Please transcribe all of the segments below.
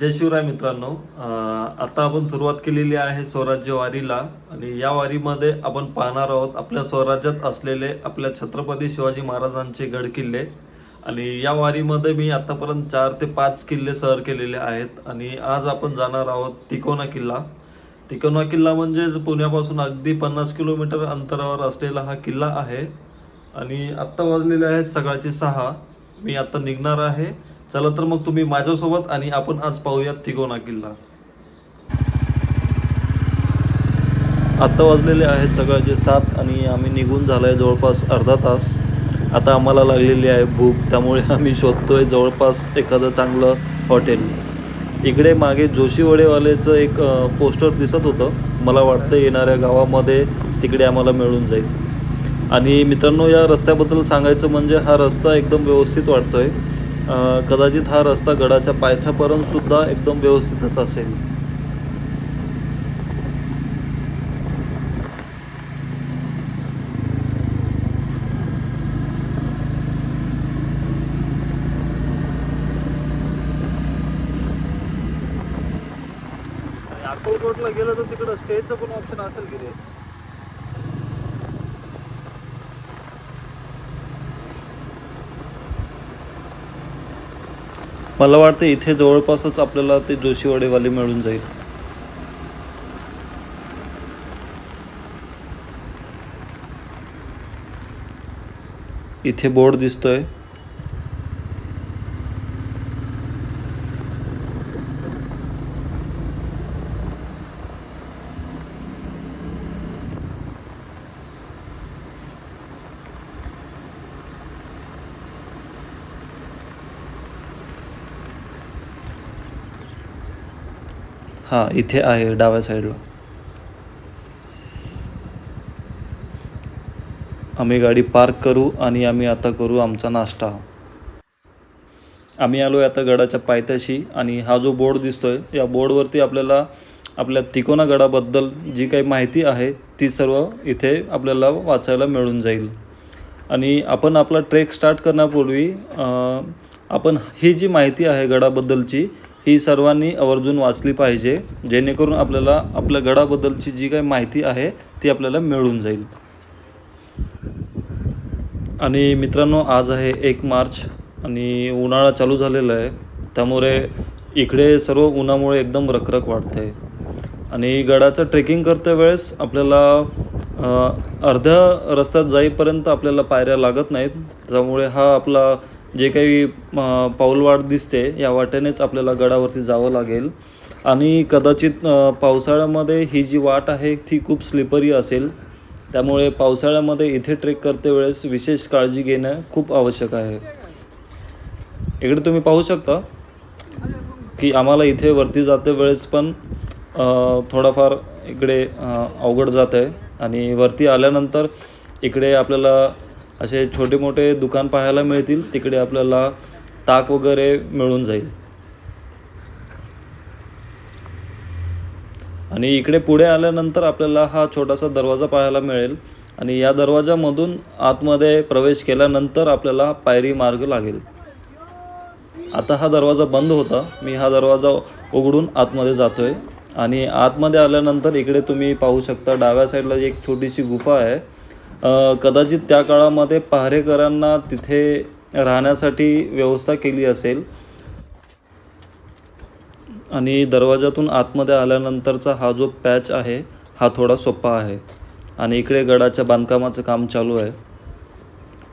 जय शिवराय मित्रांनो. आता आपण सुरुवात केलेली आहे स्वराज्य वारीला आणि या वारीमध्ये आपण पाहणार आहोत आपल्या स्वराज्यात असलेले आपल्या छत्रपती शिवाजी महाराजांचे गड किल्ले आणि या वारीमध्ये मी आतापर्यंत चार ते पाच किल्ले सर केलेले आहेत आणि आज आपण जाणार आहोत तिकोना किल्ला. तिकोना किल्ला म्हणजे पुण्यापासून अगदी पन्नास किलोमीटर अंतरावर असलेला हा किल्ला आहे आणि आत्ता वाजलेले आहेत सकाळचे सहा. मी आत्ता निघणार आहे. चला तर मग तुम्ही माझ्यासोबत आणि आपण आज पाहूयात तिगोना किल्ला. आत्ता वाजलेले आहेत सकाळचे सात आणि आम्ही निघून झालो आहे जवळपास अर्धा तास. आता आम्हाला लागलेली आहे भूक त्यामुळे आम्ही शोधतोय जवळपास एखादं चांगलं हॉटेल. इकडे मागे जोशीवडेवालेचं एक पोस्टर दिसत होतं. मला वाटतं येणाऱ्या गावामध्ये तिकडे आम्हाला मिळून जाईल. आणि मित्रांनो या रस्त्याबद्दल सांगायचं म्हणजे हा रस्ता एकदम व्यवस्थित वाटतोय. आहे कदाचित हा रस्ता गडाच्या पायथ्यापर्यंत सुद्धा एकदम व्यवस्थितच असेल अक्कलकोटला गेलं तर तिकडं स्टेजचं पण ऑप्शन असेल की रे मला वाटतं इथे जवळपासच आपल्याला ते जोशीवाडेवाले मिळून जाईल. इथे बोर्ड दिसतोय. हां इथे आहे डाव्या साईडला. आम्ही गाडी पार्क करू आणि आम्ही आता करू आमचा नाश्ता. आम्ही आलो आहे आता गडाच्या पायथ्याशी आणि हा जो बोर्ड दिसतोय या बोर्डवरती आपल्याला आपल्या तिकोना गडाबद्दल जी काही माहिती आहे ती सर्व इथे आपल्याला वाचायला मिळून जाईल. आणि आपण आपला ट्रेक स्टार्ट करण्यापूर्वी आपण ही जी माहिती आहे गडाबद्दलची ही सर्वांनी आवर्जून वाचली पाहिजे जेणेकरून आपल्याला आपल्या गडाबद्दलची जी काही माहिती आहे ती आपल्याला मिळून जाईल. आणि मित्रांनो आज आहे एक मार्च आणि उन्हाळा चालू झालेला आहे. त्यामुळे इकडे सर्व उन्हामुळे एकदम रखरख वाटते आहे आणि गडाचं ट्रेकिंग करते वेळेस आपल्याला अर्ध्या रस्त्यात जाईपर्यंत आपल्याला पायऱ्या लागत नाहीत. त्यामुळे हा आपला जे काही पाऊलवाट दिसते या वाटेनेच आपल्याला गडावरती जावं लागेल. आणि कदाचित पावसाळ्यामध्ये ही जी वाट आहे ती खूप स्लिपरी असेल. त्यामुळे पावसाळ्यामध्ये इथे ट्रेक करते वेळेस विशेष काळजी घेणं खूप आवश्यक आहे. इकडे तुम्ही पाहू शकता की आम्हाला इथे वरती जाते वेळेस पण थोडाफार इकडे अवघड जात आहे आणि वरती आल्यानंतर इकडे आपल्याला असे छोटे मोठे दुकान पाहायला मिळतील तिकडे आपल्याला ताक वगैरे मिळून जाईल. आणि इकडे पुढे आल्यानंतर आपल्याला हा छोटासा दरवाजा पाहायला मिळेल. आणि या दरवाजामधून आतमध्ये प्रवेश केल्यानंतर आपल्याला पायरी मार्ग लागेल. आता हा दरवाजा बंद होता. मी हा दरवाजा उघडून आतमध्ये जातो आहे आणि आतमध्ये आल्यानंतर इकडे तुम्ही पाहू शकता डाव्या साईडला एक छोटीशी गुफा आहे. कदाचित त्या काळामध्ये पहारेकरांना तिथे राहण्यासाठी व्यवस्था केली असेल. आणि दरवाजातून आतमध्ये आल्यानंतरचा हा जो पॅच आहे हा थोडा सोपा आहे. आणि इकडे गडाच्या बांधकामाचं काम चालू आहे.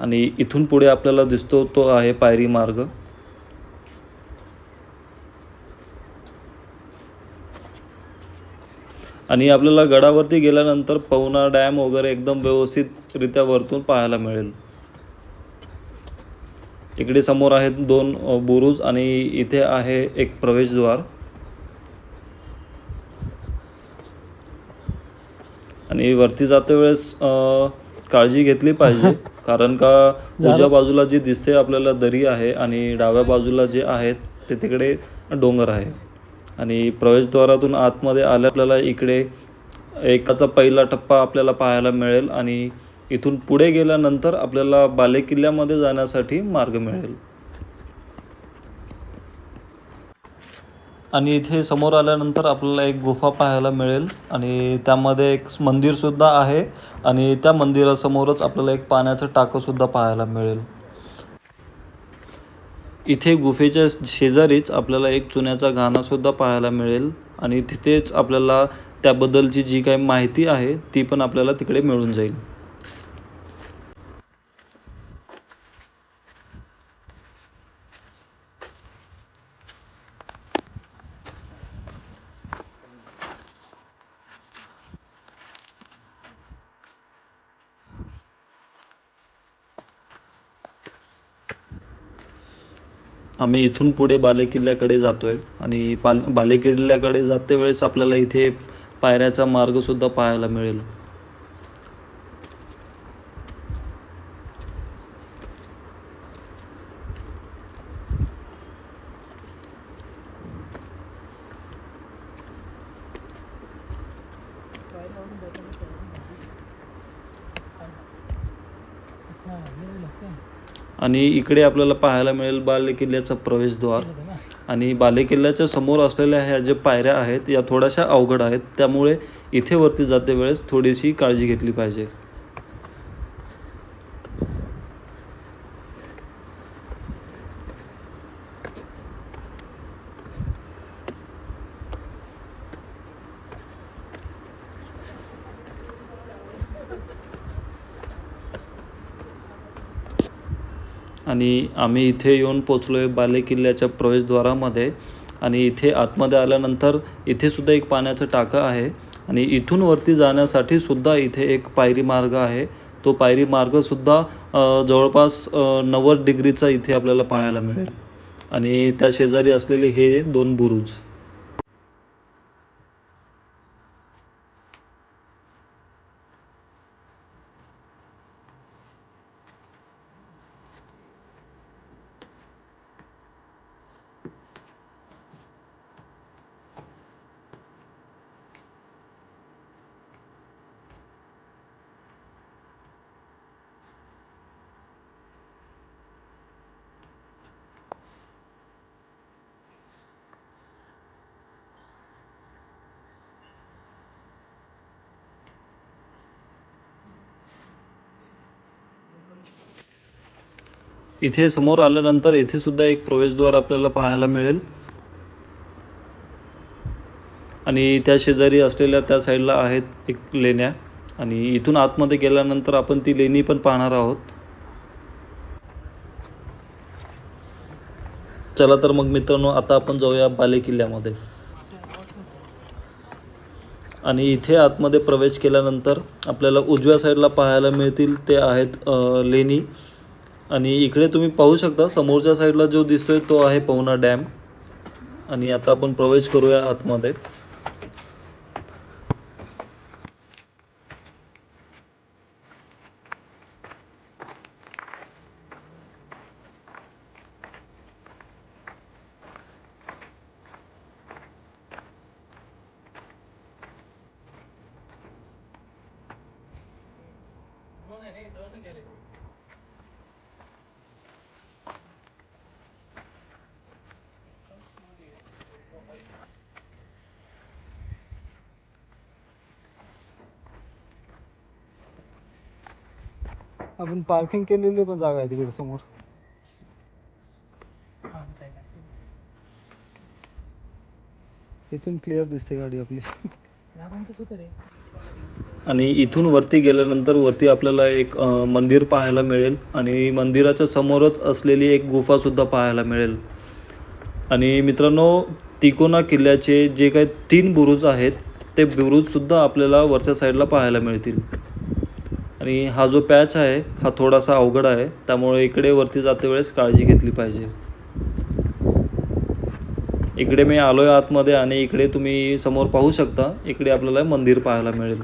आणि इथून पुढे आपल्याला दिसतो तो आहे पायरी मार्ग. आणि आपल्याला गडावरती गेल्यानंतर पवना डॅम वगैरे एकदम व्यवस्थितरित्या वरतून पाहायला मिळेल. इकडे समोर आहेत दोन बुरुज आणि इथे आहे एक प्रवेशद्वार. आणि वरती जाते वेळेस काळजी घेतली पाहिजे. कारण का उजव्या बाजूला जी दिसते आपल्याला दरी आहे आणि डाव्या बाजूला जे आहेत ते तिकडे डोंगर आहे. आणि प्रवेशद्वारातून आतमध्ये आल्या आपल्याला इकडे एकाचा पहिला टप्पा आपल्याला पाहायला मिळेल आणि इथून पुढे गेल्यानंतर आपल्याला बालेकिल्ल्यामध्ये जाण्यासाठी मार्ग मिळेल. आणि इथे समोर आल्यानंतर आपल्याला एक गुफा पाहायला मिळेल आणि त्यामध्ये एक मंदिरसुद्धा आहे आणि त्या मंदिरासमोरच आपल्याला एक पाण्याचं टाकंसुद्धा पाहायला मिळेल. इथे गुफेच्या शेजारीच आपल्याला एक चुन्याचा गाणासुद्धा पाहायला मिळेल आणि तिथेच आपल्याला त्याबद्दलची जी काही माहिती आहे ती पण आपल्याला तिकडे मिळून जाईल. आम्ही इथून पुढे बालेकिल्ल्याकडे जातो आहे आणि पाल बालेकिल्ल्याकडे जाते वेळेस आपल्याला इथे पायऱ्याचा मार्गसुद्धा पाहायला मिळेल. आणि इकडे आपल्याला पाहायला मिळेल बालेकिल्ल्याचं प्रवेशद्वार. आणि बालेकिल्ल्याच्या समोर असलेल्या ह्या ज्या पायऱ्या आहेत या थोड्याशा अवघड आहेत. त्यामुळे इथे वरती जाते वेळेस थोडीशी काळजी घेतली पाहिजे. आणि आम्ही इथे येऊन पोचलो आहे बालेकिल्ल्याच्या प्रवेशद्वारामध्ये. आणि इथे आतमध्ये आल्यानंतर इथेसुद्धा एक पाण्याचं टाकं आहे. आणि इथून वरती जाण्यासाठी सुद्धा इथे एक पायरी मार्ग आहे. तो पायरी मार्गसुद्धा जवळपास नव्वद डिग्रीचा इथे आपल्याला पाहायला मिळेल. आणि त्या शेजारी असलेले हे दोन बुरुज. इथे समोर आल्यानंतर इथे सुद्धा एक प्रवेशद्वार आपल्याला पाहायला मिळेल. आणि त्या शेजारी असलेल्या त्या साईडला आहेत एक लेण्या. आणि इथून आतमध्ये गेल्यानंतर आपण ती लेणी पण पाहणार आहोत. चला तर मग मित्रांनो आता आपण जाऊया बालेकिल्ल्यामध्ये आणि इथे आतमध्ये प्रवेश केल्यानंतर आपल्याला उजव्या साईडला पाहायला मिळतील ते आहेत लेणी. आणि इकडे तुम्ही पाहू शकता समोरच्या साईडला जो दिसतोय तो आहे पवना डॅम. आणि आता आपण प्रवेश करूया आतमध्ये. आपण पार्किंग केलेली पण जागा आहे तिकडे समोर. इथून क्लिअर दिसते गाडी आपली. आणि इथून वरती गेल्यानंतर वरती आपल्याला एक अ, मंदिर पाहायला मिळेल. आणि मंदिराच्या समोरच असलेली एक गुफासुद्धा पाहायला मिळेल. आणि मित्रांनो तिकोना किल्ल्याचे जे काही तीन बुरुज आहेत ते बुरुजसुद्धा आपल्याला वरच्या साईडला पाहायला मिळतील. आणि हा जो पॅच आहे हा थोडासा अवघड आहे. त्यामुळे इकडे वरती जाते वेळेस काळजी घेतली पाहिजे. इकडे मी आलो आहे आतमध्ये आणि इकडे तुम्ही समोर पाहू शकता. इकडे आपल्याला मंदिर पाहायला मिळेल.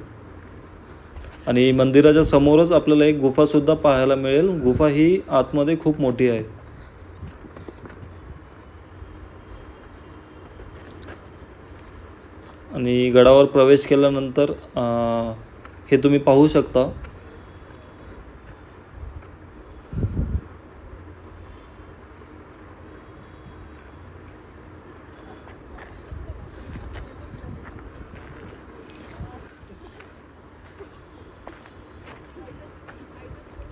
आणि मंदिराच्या समोरच आपल्याला एक गुफासुद्धा पाहायला मिळेल. गुफा ही आतमध्ये खूप मोठी आहे. आणि गडावर प्रवेश केल्यानंतर हे तुम्ही पाहू शकता.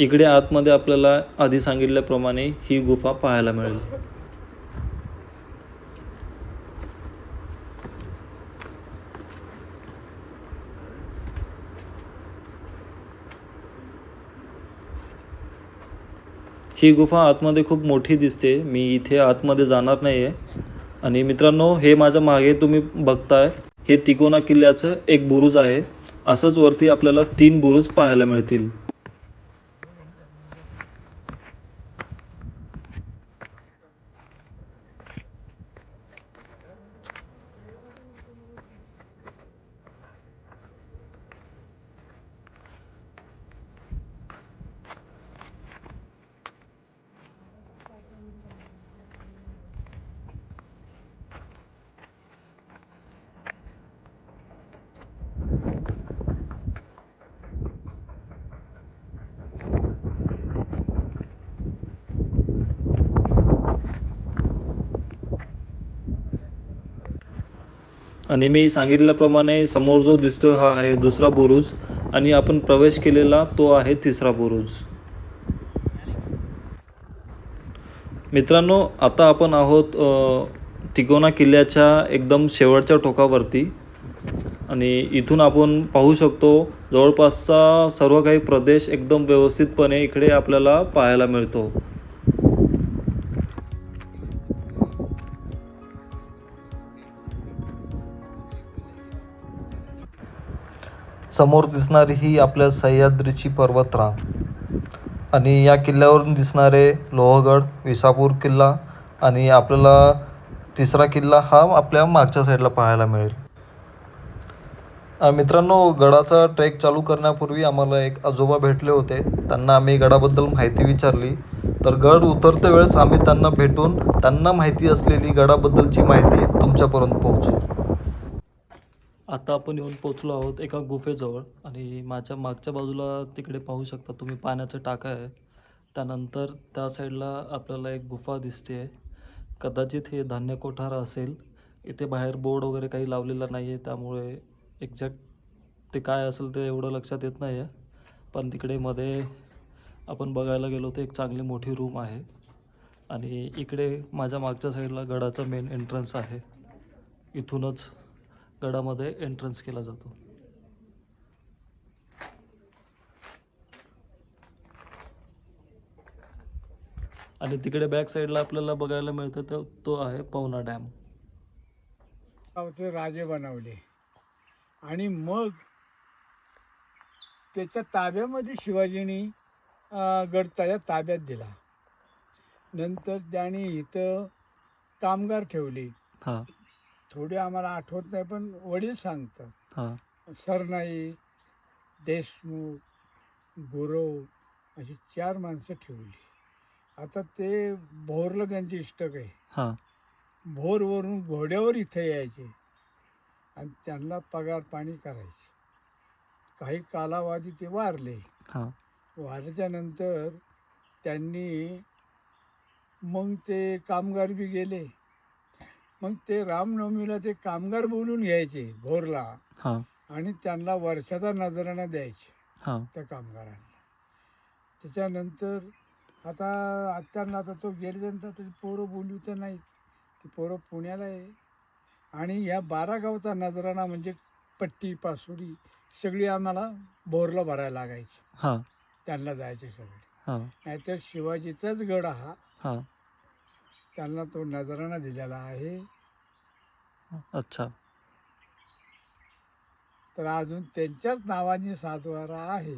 इकडे आतमध्ये आपल्याला आधी सांगितल्याप्रमाणे ही गुफा पाहायला मिळेल. ही गुफा आतमध्ये खूप मोठी दिसते. मी इथे आतमध्ये जाणार नाही आहे आणि मित्रांनो हे माझ्या मागे तुम्ही बघताय. हे तिकोना किल्ल्याचं एक बुरुज आहे. असंच वरती आपल्याला तीन बुरुज पाहायला मिळतील. आणि मी सांगितल्याप्रमाणे समोर जो दिसतोय हा आहे दुसरा बुरुज आणि आपण प्रवेश केलेला तो आहे तिसरा बुरुज. मित्रांनो आता आपण आहोत तिकोना किल्ल्याच्या एकदम शेवटच्या टोकावरती. आणि इथून आपण पाहू शकतो जवळपासचा सर्व काही प्रदेश एकदम व्यवस्थितपणे इकडे आपल्याला पाहायला मिळतो. समोर दिसणारी ही आपल्या सह्याद्रीची पर्वतरांग. आणि या किल्ल्यावरून दिसणारे लोहगड विसापूर किल्ला आणि आपल्याला तिसरा किल्ला हा आपल्या मागच्या साईडला पाहायला मिळेल. मित्रांनो गडाचा ट्रेक चालू करण्यापूर्वी आम्हाला एक आजोबा भेटले होते. त्यांना आम्ही गडाबद्दल माहिती विचारली. तर गड उतरते वेळेस आम्ही त्यांना भेटून त्यांना माहिती असलेली गडाबद्दलची माहिती तुमच्यापर्यंत पोहोचू आता आपण येऊन पोचलो आहोत एका गुफेजवळ आणि माझ्या मागच्या बाजूला तिकडे पाहू शकता तुम्ही पाण्याचं टाका आहे. त्यानंतर त्या साईडला आपल्याला एक गुफा दिसते कदाचित हे धान्य कोठार असेल. इथे बाहेर बोर्ड वगैरे काही लावलेला नाही आहे त्यामुळे एक्झॅक्ट ते काय असेल ते एवढं लक्षात येत नाही आहे पण तिकडे मध्ये आपण बघायला गेलो तर एक चांगली मोठी रूम आहे. आणि इकडे माझ्या मागच्या साईडला गडाचा मेन एंट्रन्स आहे. इथूनच गडामध्ये एंट्रन्स केला जातो. आणि तिकडे बॅक साईडला आपल्याला बघायला मिळतं तर तो आहे पवना डॅम गावचे राजे बनवले. आणि मग त्याच्या ताब्यामध्ये शिवाजींनी गड त्याच्या ताब्यात दिला. नंतर त्याने इथं कामगार ठेवले. हां. थोडे आम्हाला आठवत नाही पण वडील सांगतात. हां. सरनाईक देशमुख गुरव अशी चार माणसं ठेवली. आता ते भोरला त्यांचे इष्टक आहे. हां. भोरवरून घोड्यावर इथे यायचे आणि त्यांना पगार पाणी करायचे. काही कालावधी ते वारले. हां. वारल्याच्या नंतर त्यांनी मग ते कामगार बी गेले. मग ते रामनवमीला ते कामगार बोलून घ्यायचे भोरला. हां. आणि त्यांना वर्षाचा नजराणा द्यायचे हां. त्या कामगारांना. त्याच्यानंतर आता आत्यांना आता तो गेल्यानंतर त्याची पोरं बोलू तर नाहीत. ती पोरं पुण्याला आहे. आणि ह्या बारा गावचा नजराणा म्हणजे पट्टी पासुडी सगळी आम्हाला बोरला भरायला लागायची. हां. त्यांना जायचे सगळे. हां. नाहीतर शिवाजीचाच गड हा. हां. त्यांना तो नजराणा दिलेला आहे. अच्छा. तर अजून त्यांच्याच नावाने सातवारा आहे.